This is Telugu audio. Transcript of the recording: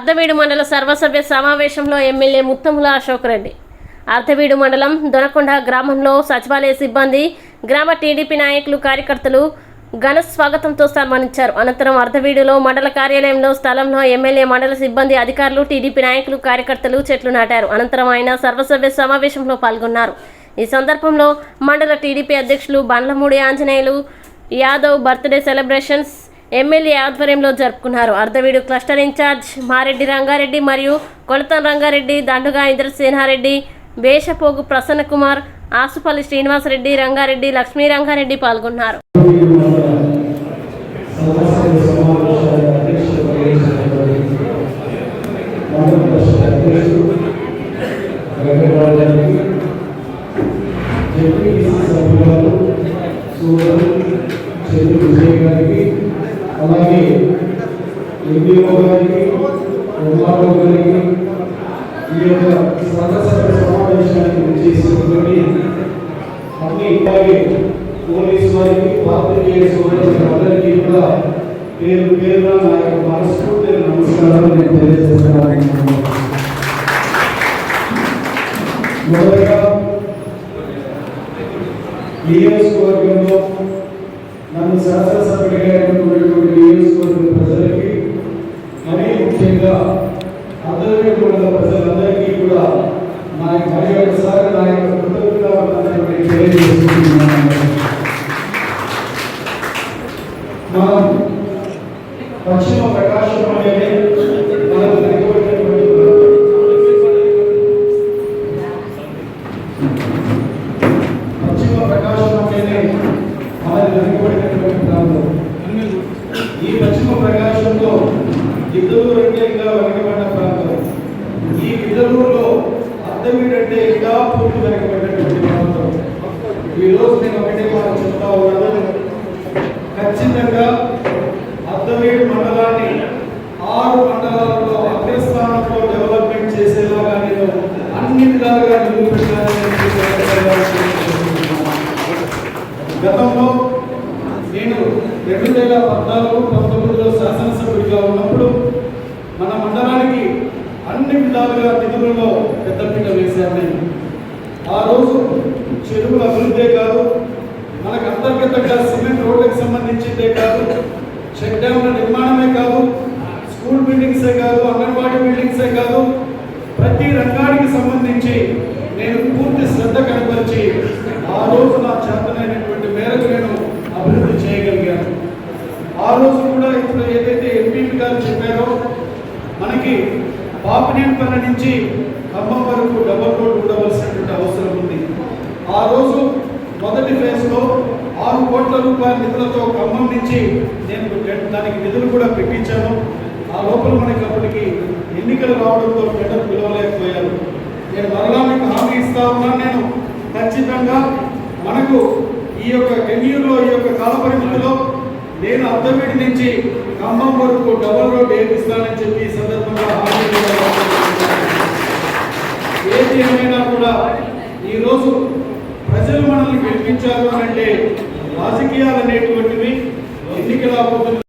అర్ధవీడు మండల సర్వసభ్య సమావేశంలో ఎమ్మెల్యే ముత్తముల అశోక్ రెడ్డి. అర్ధవీడు మండలం దొనకొండ గ్రామంలో సచివాలయ సిబ్బంది గ్రామ టీడీపీ నాయకులు కార్యకర్తలు ఘన స్వాగతంతో సన్మానించారు. అనంతరం అర్ధవీడులో మండల కార్యాలయంలో స్థలంలో ఎమ్మెల్యే మండల సిబ్బంది అధికారులు టీడీపీ నాయకులు కార్యకర్తలు చెట్లు నాటారు. అనంతరం ఆయన సర్వసభ్య సమావేశంలో పాల్గొన్నారు. ఈ సందర్భంలో మండల టీడీపీ అధ్యక్షులు Bandlamudi Anjaneyulu Yadav birthday celebrations MLA ఆధ్వర్యంలో జరుపుకున్నారు. Ardhaveedu cluster in charge Mareddy Rangareddy మరియు కొలతం రంగారెడ్డి దండుగా ఇంద్రసేనారెడ్డి వేషపోగు ప్రసన్న కుమార్ ఆసుపల్లి శ్రీనివాసరెడ్డి రంగారెడ్డి లక్ష్మీ రంగారెడ్డి పాల్గొన్నారు. చెప్పి సభ్యులు చెల్లి విజయ్ గారికి అలాగే ఎంపీఓ గారికి ఎంఆర్ఓ గారికి ఈ యొక్క సర్వసభ్య సమావేశానికి విచ్చేసినటువంటి అన్ని అలాగే పోలీసు వారికి పాత్రికేయ సోదరులకు అందరికీ కూడా పేరు పేరున నా యొక్క మనస్ఫూర్తి నమస్కారాలు నేను తెలియజేస్తున్నాను. మొదటగా ఈ నియోజకవర్గంలో నన్ను శాసనసభ్యుడిగా ఎన్నుకున్నటువంటి నియోజకవర్గ ప్రజలకి మరీ ముఖ్యంగా అందరికీ కూడా ప్రజలందరికీ కూడా నా యొక్క మరి ఒకసారి నా యొక్క కృతజ్ఞత తెలియజేస్తున్నాను మనం పశ్చిమ ప్రకాశం అనేది మనం వెనుకబడినటువంటి పశ్చిమ ప్రకాశం అనేది మన వెనుకబడినటువంటి ప్రాంతం ఈ పశ్చిమ ప్రకాశంలో గిద్దలూరు అంటే ఇంకా వెనకబడిన ప్రాంతం. ఈ గిద్దలూరులో అర్థం ఏంటంటే ఇంకా పూర్తి వెనకబడినటువంటి ప్రాంతం. ఈరోజు నేను ఒకటే మాట చెప్తా ఉన్నాను. ఖచ్చితంగా అర్థమేడు మండలాన్ని ఆరు మండలాల్లో అగ్రస్థానంలో డెవలప్మెంట్ చేసేలాగా నేను అన్ని విధాలుగా నిలబెట్టాలని గతంలో రెండు వేల పద్నాలుగు పంతొమ్మిదిలో శాసనసభ్యుడిగా ఉన్నప్పుడు మన మండలానికి అన్ని విధాలుగా నిధులలో పెద్దపీట వేశాను నేను. ఆ రోజు చెరువుల అభివృద్ధే కాదు మనకు అంతర్గతంగా సిమెంట్ రోడ్లకు సంబంధించిందే కాదు చెక్ డ్యామ్ల నిర్మాణమే కాదు స్కూల్ బిల్డింగ్సే కాదు అంగన్వాడీ బిల్డింగ్సే కాదు ప్రతి రంగానికి సంబంధించి నేను పూర్తి శ్రద్ధ కనపరిచి ఆ రోజు నా చేతనైనటువంటి మేరకు నేను అభివృద్ధి చేయగలిగాను ఆ రోజు కూడా ఇప్పుడు ఏదైతే ఎంపీ గారు చెప్పారో మనకి పాపినేనిపల్లి నుంచి ఖమ్మం వరకు డబల్ రోడ్ ఉండవలసినటువంటి అవసరం ఉంది. ఆ రోజు మొదటి ఫేజ్లో ఆరు కోట్ల రూపాయల నిధులతో ఖమ్మం నుంచి నేను దానికి నిధులు కూడా పెట్టించాను. ఆ లోపల మనకి అప్పటికి ఎన్నికలు రావడంతో టెండర్ పిలవలేకపోయారు. నేను మరలా మీకు హామీ ఇస్తా ఉన్నాను నేను. ఖచ్చితంగా మనకు ఈ యొక్క టెన్యూర్లో ఈ యొక్క కాల పరిమితిలో నేను అర్థమేటి నుంచి ఖమ్మం వరకు డబల్ రోడ్ వేపిస్తానని చెప్పి ఈ సందర్భంగా ఏది ఏమైనా కూడా ఈరోజు ప్రజలు మనల్ని గెలిపించారు అంటే రాజకీయాలు అనేటువంటివి ఎన్నికల